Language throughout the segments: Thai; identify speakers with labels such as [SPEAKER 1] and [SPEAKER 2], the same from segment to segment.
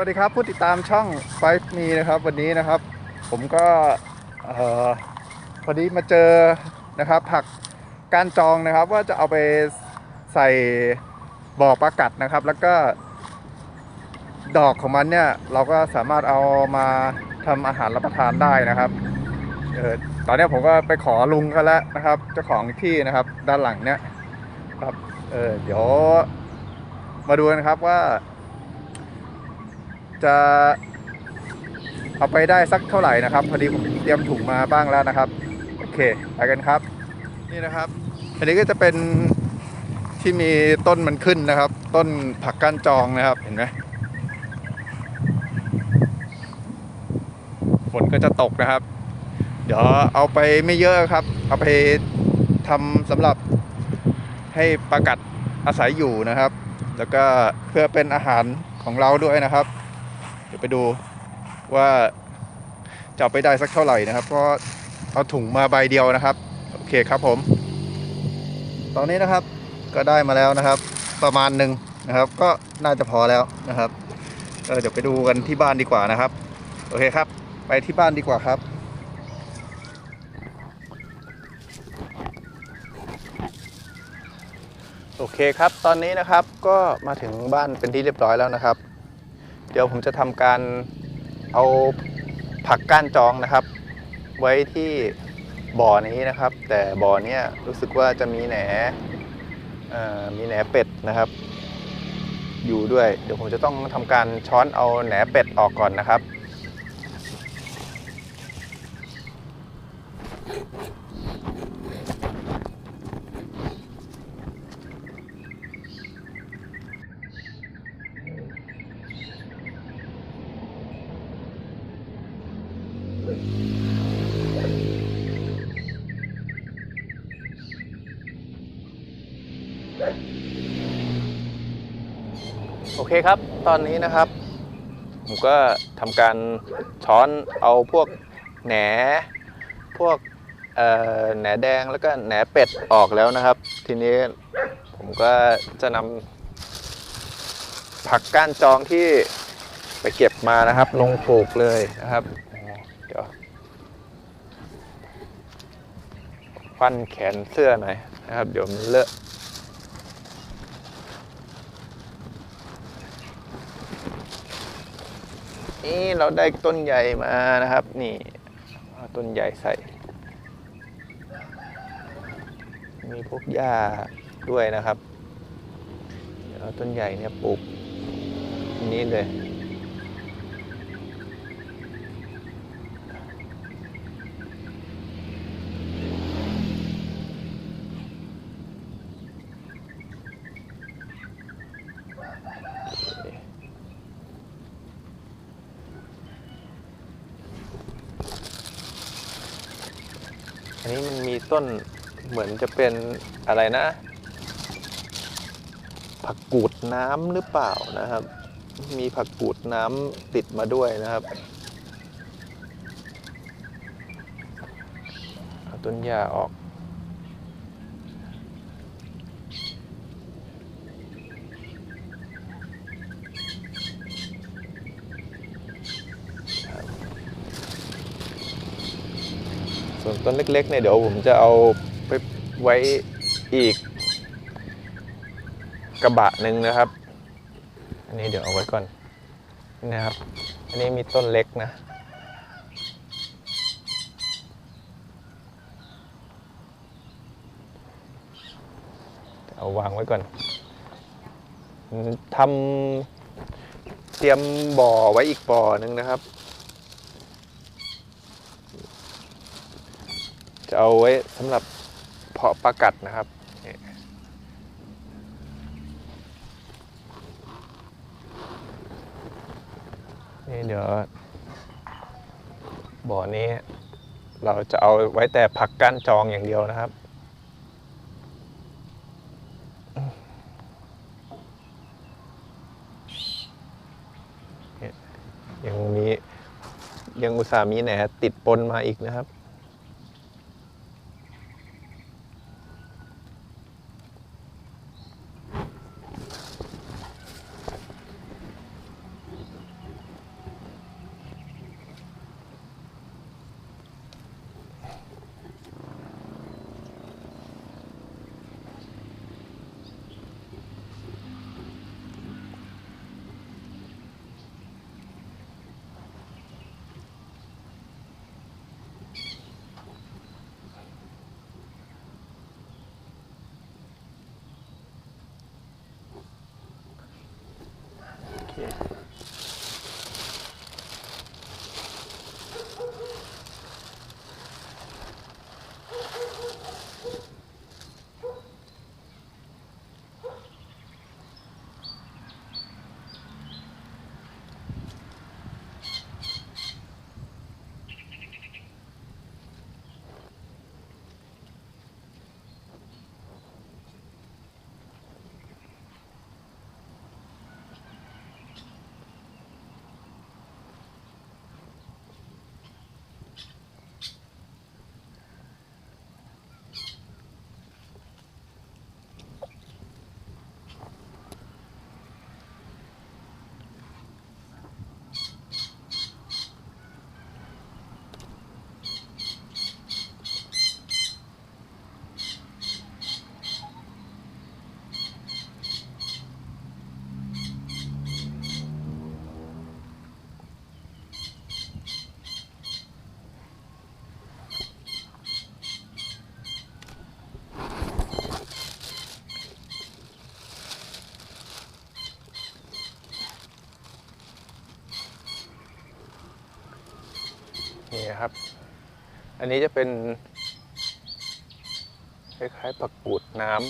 [SPEAKER 1] วัสดีครับผู้ติดตามช่องไฟมีนะครับวันนี้นะครับ ผมก็พอดีมาเจอนะครับ ผักกานจองนะครับ ว่าจะเอาไปใส่บ่อปลากัดนะครับ แล้วก็ดอกของมันเนี่ยเราก็สามารถเอามาทำอาหารรับประทานได้นะครับเออตอนนี้ผมก็ไปขอลุงเขาแล้วนะครับ เจ้าของที่นะครับด้านหลังเนี่ยครับเออเดี๋ยวมาดูกันครับว่า จะเอาไปได้สักเท่าไหร่นะครับ พอดีผมเตรียมถุงมาบ้างแล้วนะครับ โอเคไปกันครับ นี่นะครับ อันนี้ก็จะเป็นที่มีต้นมันขึ้นนะครับ ต้นผักก้านจองนะครับเห็นไหมฝนก็จะตกนะครับ เดี๋ยวเอาไปไม่เยอะครับ เอาไปทำสำหรับให้ปลากัดอาศัยอยู่นะครับ แล้วก็เพื่อเป็นอาหารของเราด้วยนะครับ เดี๋ยวไปดูว่าจะเอาไปได้สักเท่าไหร่นะครับ เพราะเอาถุงมาใบเดียวนะครับ โอเคครับผม ตอนนี้นะครับก็ได้มาแล้วนะครับ ประมาณหนึ่งนะครับ ก็น่าจะพอแล้วนะครับเดี๋ยวไปดูกันที่บ้านดีกว่านะครับ โอเคครับ ไปที่บ้านดีกว่าครับโอเคครับ ตอนนี้นะครับก็มาถึงบ้านเป็นที่เรียบร้อยแล้วนะครับ เดี๋ยวผมจะทำการเอาผักก้านจองนะครับ ไว้ที่บ่อนี้นะครับ แต่บ่อเนี้ยรู้สึกว่าจะมีแหน่มีแหนเป็ดนะครับ อยู่ด้วย เดี๋ยวผมจะต้องทำการช้อนเอาแหนเป็ดออกก่อนนะครับ เคครับ ตอนนี้นะครับ ผมก็ทำการช้อนเอาพวกแหน พวกแหนแดงแล้วก็แหนเป็ดออกแล้วนะครับ ทีนี้ผมก็จะนำผักก้านจองที่ไปเก็บมานะครับ ลงปลูกเลยนะครับเดี๋ยวฟันแขนเสื้อหน่อยนะครับ เดี๋ยวมันเลอะ นี้เราได้ต้นใหญ่มานะครับ นี่ต้นใหญ่ใส่ มีพวกหญ้าด้วยนะครับ เอาต้นใหญ่เนี่ยปลูกนี้เลย ต้นเหมือนจะเป็นอะไรนะ ผักกูดน้ำหรือเปล่านะครับ มีผักกูดน้ำติดมาด้วยนะครับเอาต้นหญ้าออก ส่วนต้นเล็กๆเนี่ยเดี๋ยวผมจะเอาไปไว้อีก กระบะหนึ่งนะครับ อันนี้เดี๋ยวเอาไว้ก่อนนี่นะครับ อันนี้มีต้นเล็กนะเอาวางไว้ก่อนทำเตรียมบ่อไว้อีกบ่อหนึ่งนะครับ จะ เอาไว้สำหรับเพาะปลากัดนะครับนี่เดี๋ยวบ่อนี้เราจะเอาไว้แต่ผักก้านจองอย่างเดียวนะครับนี่ยยังมียังอุตส่าห์มีแหนติดปนมาอีกนะครับ นะครับ อันนี้จะเป็นคล้ายๆปักกูดน้ำ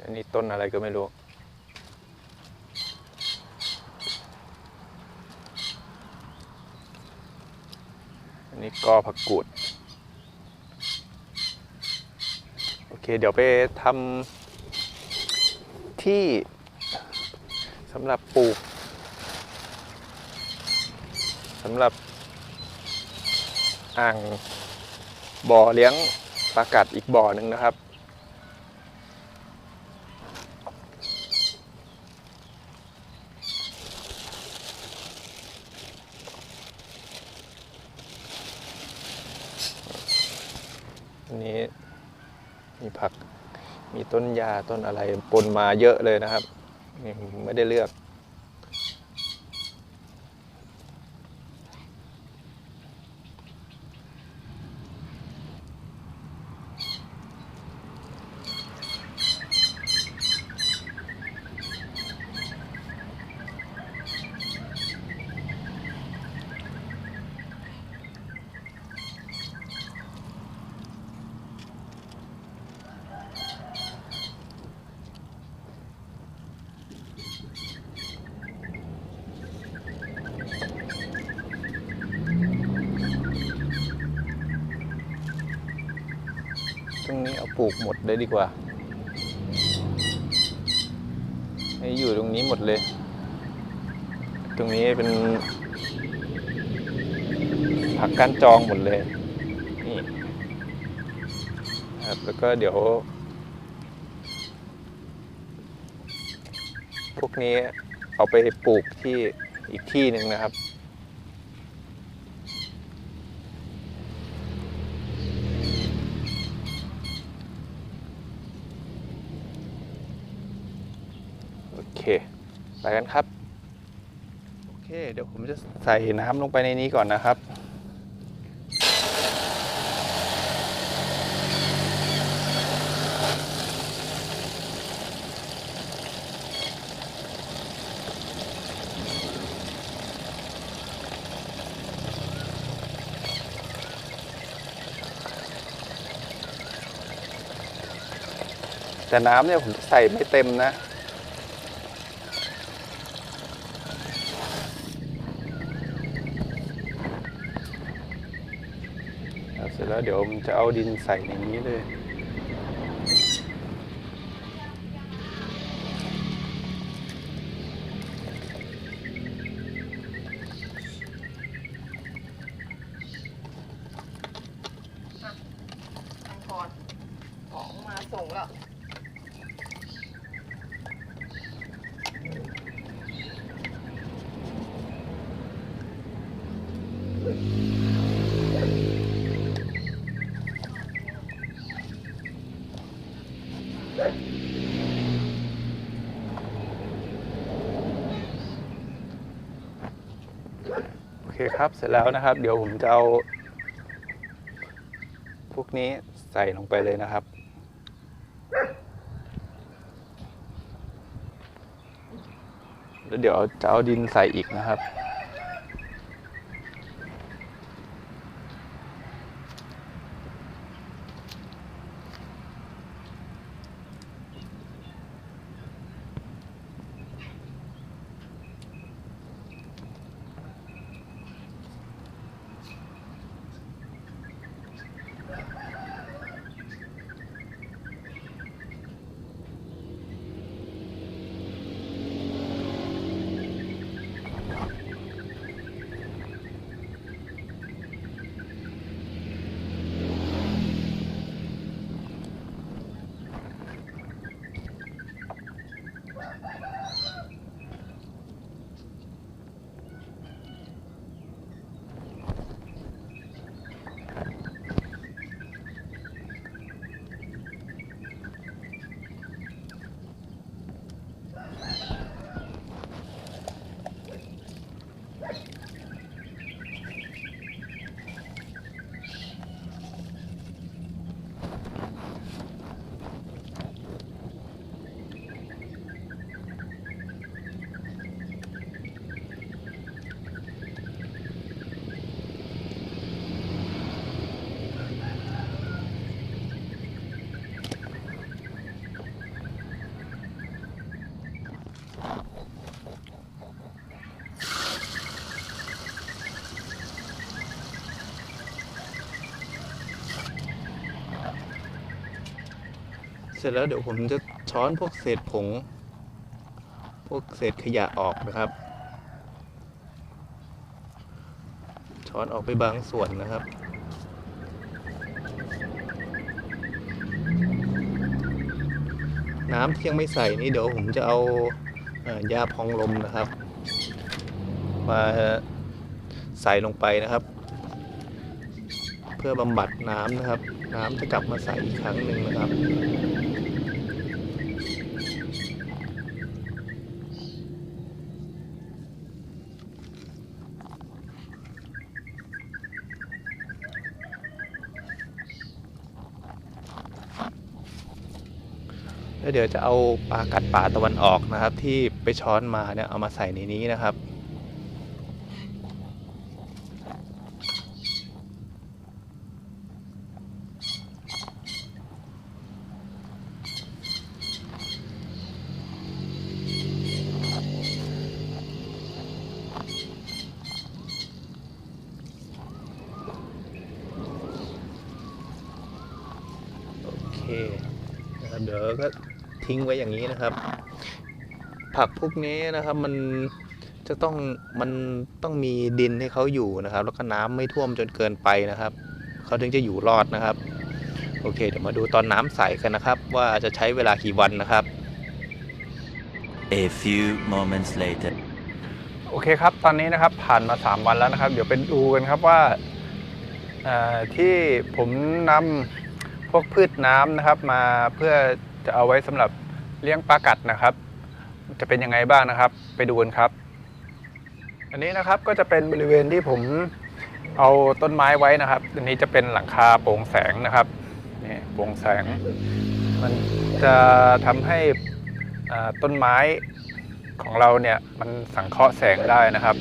[SPEAKER 1] อันนี้ต้นอะไรก็ไม่รู้ อันนี้กอผักกูด โอเค เดี๋ยวไปทำ ที่สำหรับปลูกสำหรับอ่างบ่อเลี้ยงปลากัดอีกบ่อหนึ่งนะครับ อันนี้มีผัก มีต้นยาต้นอะไรปนมาเยอะเลยนะครับ ไม่ได้เลือก ปลูกหมดเลยดีกว่า ให้อยู่ตรงนี้หมดเลย ตรงนี้เป็น ผักก้านจองหมดเลย นี่ครับแล้วก็เดี๋ยว พวกนี้เอาไปปลูกที่อีกที่หนึ่งนะครับ โอเค ไปกันครับ โอเค เดี๋ยวผมจะใส่น้ำลงไปในนี้ก่อนนะครับแต่น้ำเนี่ยผมใส่ไม่เต็มนะ ครับเสร็จ แล้วเดี๋ยวมันจะเอาดินใส่ในนี้เลย
[SPEAKER 2] ทางก่อนของมาส่งแล้ว
[SPEAKER 1] โอเคครับเสร็จแล้วนะครับ เดี๋ยวผมจะเอา พวกนี้ใส่ลงไปเลยนะครับ แล้วเดี๋ยวจะเอาดินใส่อีกนะครับ ร็จแล้วเดี๋ยวผมจะช้อนพวกเศษผง พวกเศษขยะออกนะครับ ช้อนออกไปบางส่วนนะครับน้ำที่ยังไม่ใส่นี่เดี๋ยวผมจะเอาเอ่อยาพองลมนะครับ มาใส่ลงไปนะครับ เพื่อบำบัดน้ำนะครับ น้ำจะกลับมาใส่อีกครั้งหนึ่งนะครับ แล้วเดี๋ยวจะเอาปลากัดป่าตะวันออกนะครับ ที่ไปช้อนมาเนี่ยเอามาใส่ในนี้นะครับ โอเคนะครับเดี๋ยวก็ ทิ้งไว้อย่างนี้นะครับ ผักพวกนี้นะครับมันจะต้องมันต้องมีดินให้เขาอยู่นะครับ แล้วก็น้ำไม่ท่วมจนเกินไปนะครับเขาถึงจะอยู่รอดนะครับ โอเค เดี๋ยวมาดูตอนน้ำใสกันนะครับ ว่าจะใช้เวลากี่วันนะครับ
[SPEAKER 3] A few moments later.
[SPEAKER 1] โอเคครับ ตอนนี้นะครับผ่านมา 3 วันแล้วนะครับ เดี๋ยวไปดูกันครับว่าเอ่อที่ผมนำพวกพืชน้ำนะครับมาเพื่อ จะเอาไว้สำหรับเลี้ยงปลากัดนะครับ จะเป็นยังไงบ้างนะครับ ไปดูกันครับ อันนี้นะครับก็จะเป็นบริเวณที่ผมเอาต้นไม้ไว้นะครับ อันนี้จะเป็นหลังคาโปร่งแสงนะครับนี่โปร่งแสง มันจะทำให้ต้นไม้ของเราเนี่ยมันสังเคราะห์แสงได้นะครับ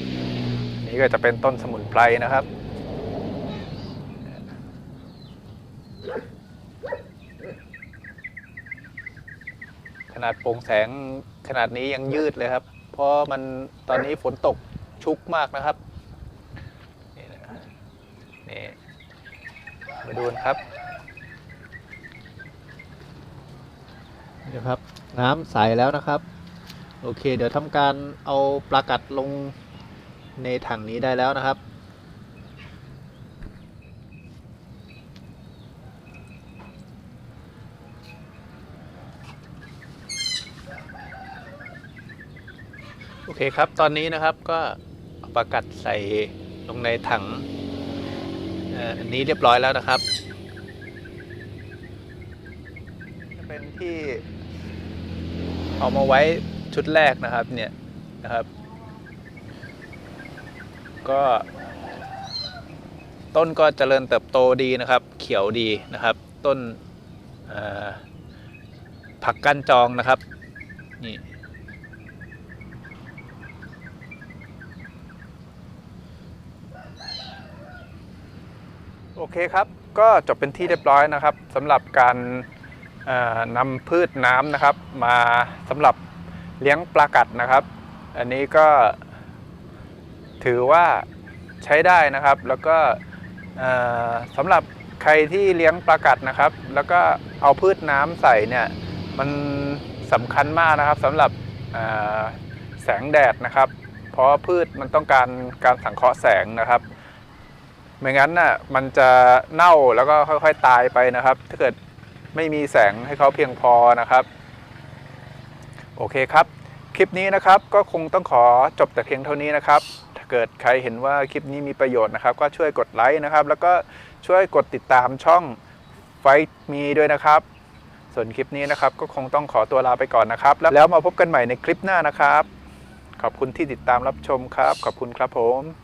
[SPEAKER 1] นนี้ก็จะเป็นต้นสมุนไพรนะครับ ขนาดโปร่งแสงขนาดนี้ยังยืดเลยครับ เพราะมันตอนนี้ฝนตกชุกมากนะครับ นี่นะนี่มาดูนครับนี่ครับ น้ำใสแล้วนะครับ โอเค เดี๋ยวทำการเอาปลากัดลงในถังนี้ได้แล้วนะครับ อเคครับ ตอนนี้นะครับก็ปลากัดใส่ลงในถังอันนี้เรียบร้อยแล้วนะครับจะเป็นที่เอามาไว้ชุดแรกนะครับเนี่ยนะครับ ก็ต้นก็เจริญเติบโตดีนะครับ เขียวดีนะครับ ต้นผักกั้นจองนะครับนี่ โอเคครับ ก็จบเป็นที่เรียบร้อยนะครับสำหรับการนำพืชน้ำนะครับ มาสำหรับเลี้ยงปลากัดนะครับ อันนี้ก็ถือว่าใช้ได้นะครับ แล้วก็สำหรับใครที่เลี้ยงปลากัดนะครับ แล้วก็เอาพืชน้ำใส่เนี่ยมันสำคัญมากนะครับสำหรับแสงแดดนะครับ เพราะพืชมันต้องการการสังเคราะห์แสงนะครับ ไม่งั้นน่ะมันจะเน่าแล้วก็ค่อยๆตายไปนะครับ ถ้าเกิดไม่มีแสงให้เขาเพียงพอนะครับ โอเคครับ คลิปนี้นะครับก็คงต้องขอจบแต่เพียงเท่านี้นะครับ ถ้าเกิดใครเห็นว่าคลิปนี้มีประโยชน์นะครับ ก็ช่วยกดไลค์นะครับ แล้วก็ช่วยกดติดตามช่องไฟมีด้วยนะครับ ส่วนคลิปนี้นะครับก็คงต้องขอตัวลาไปก่อนนะครับ แล้วมาพบกันใหม่ในคลิปหน้านะครับ ขอบคุณที่ติดตามรับชมครับ ขอบคุณครับผม